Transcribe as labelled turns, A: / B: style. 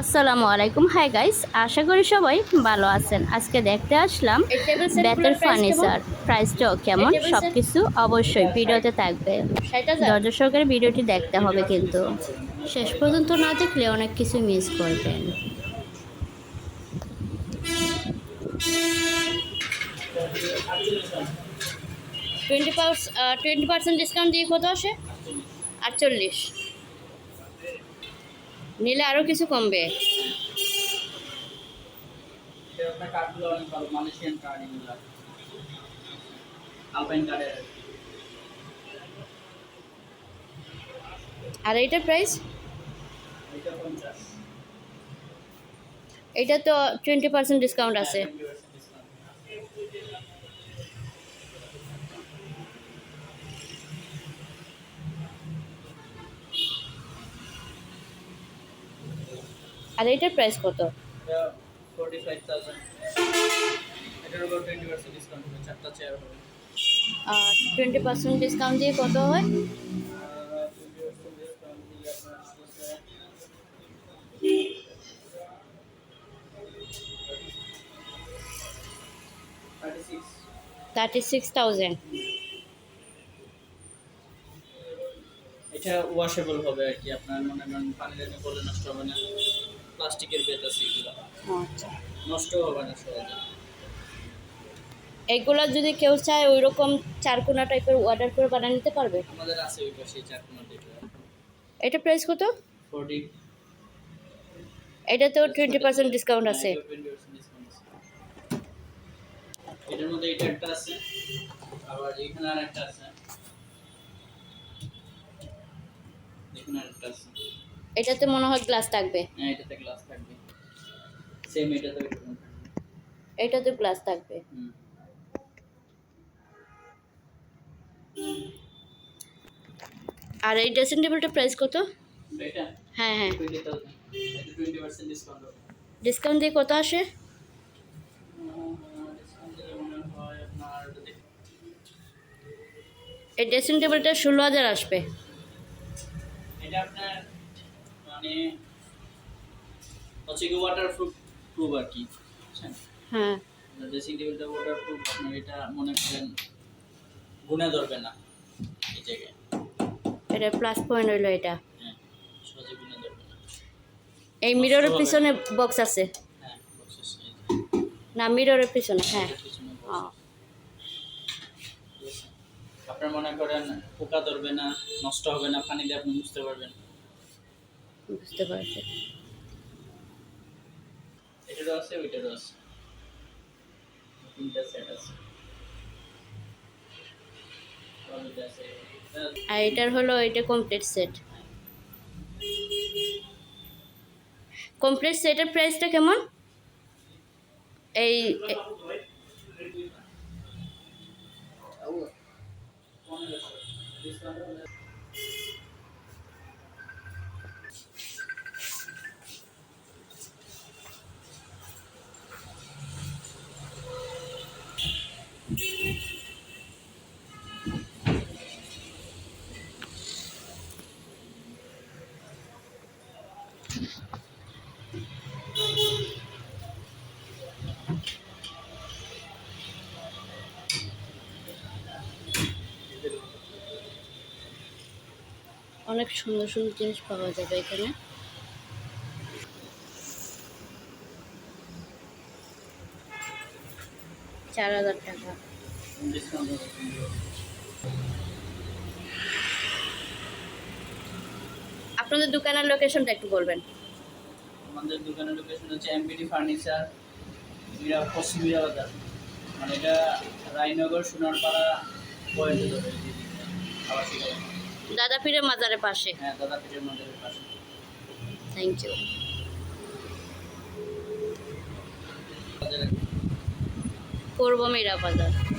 A: আসসালামু আলাইকুম। Hi guys আশা করি সবাই ভালো আছেন। আজকে দেখতে আসলাম ব্যাটের ফার্নিচার প্রাইসটাও কেমন? সব কিছু অবশ্যই ভিডিওতে থাকবে। ধৈর্য সহকারে ভিডিওটি দেখতে হবে কিন্তু। শেষ পর্যন্ত না দেখলে অনেক কিছু মিস করবেন।
B: টোয়েন্টি টোয়েন্টি পার্সেন্ট ডিসকাউন্ট দিয়ে কত আসে? আটচল্লিশ। নিলে আরও কিছু কমবে। আর এইটার প্রাইস
C: এটা
B: এইটা তো টোয়েন্টি পার্সেন্ট ডিসকাউন্ট আছে। আর এইটার প্রাইস কত?
C: থাউজেন্ড টোয়েন্টি পার্সেন্ট ডিসকাউন্ট
B: দিয়ে কত হয়?
C: থার্টি সিক্স
B: থাউজেন্ড
C: এটা ওয়াশেবল হবে আর কি আপনার মনে করেন পানি দিলে বলে নষ্ট হবে না। প্লাস্টিকের বেত আছে এগুলো।
B: আচ্ছা।
C: নষ্ট হবে না সহজে।
B: এইগুলো যদি কেউ চায় ওই রকম চারকোনা টাইপের অর্ডার করে বানিয়ে নিতে পারবে?
C: আমাদের আছে ওই পাশে চার কোনো দিকে
B: এটা প্রাইস কত?
C: ফোর্টি
B: এটাতেও টোয়েন্টি পার্সেন্ট ডিসকাউন্ট আছে।
C: এটার মধ্যে এটা একটা আছে। আবার এখানে আর একটা আছে। এখানে আর একটা আছে।
B: এটাতে মনে হয় গ্লাস থাকবে।
C: হ্যাঁ এটাতে গ্লাস থাকবে। সেম এটাতে
B: গ্লাস থাকবে। আর এই ড্রেসিং টেবিলটার প্রাইস কত?
C: এটা?
B: হ্যাঁ হ্যাঁ।
C: ডিসকাউন্ট
B: ডিসকাউন্ট দিয়ে কত আসে? এই ড্রেসিং টেবিলটা ষোলো হাজার আসবে।
C: এটা আপনার মানে হচ্ছে কি ওয়াটার প্রুফ আর কি
B: হ্যাঁ।
C: ড্রেসিং টেবিলটা ওয়াটার প্রুফ আপনার এটা মনে করেন গুণে ধরবে না এই জায়গায়।
B: এটা প্লাস পয়েন্ট হইল এটা।
C: হ্যাঁ সহজে গুণে ধরবে না।
B: এই মিররের পিছনে বক্স আছে।
C: হ্যাঁ
B: না মিররের পিছনে হ্যাঁ?
C: আপনার মনে করেন পোকা ধরবে না নষ্ট হবে না পানি দিয়ে আপনি বুঝতে পারবেন।
B: বুঝতে পারছি।
C: এটারও আছে ওইটারও আছে। তিনটা সেট আছে। এটা-
B: আর এটার হলো এটা কমপ্লিট সেট কমপ্লিট সেটের প্রাইসটা কেমন? এই এ- অনেক সুন্দর সুন্দর জিনিস পাওয়া যাবে এখানে। চার হাজার টাকা। আপনাদের দোকানের লোকেশনটা একটু বলবেন।
C: আমাদের দোকানের লোকেশন হচ্ছে এমপিডি ফার্নিচার পশ্চিম বাজার। মানে এটা রায়নগর, সোনারপাড়া সেখানে
B: দাদা পীরের মাজারের পাশে।
C: হ্যাঁ দাদা
B: থ্যাংক ইউ করব মীরা বাজার।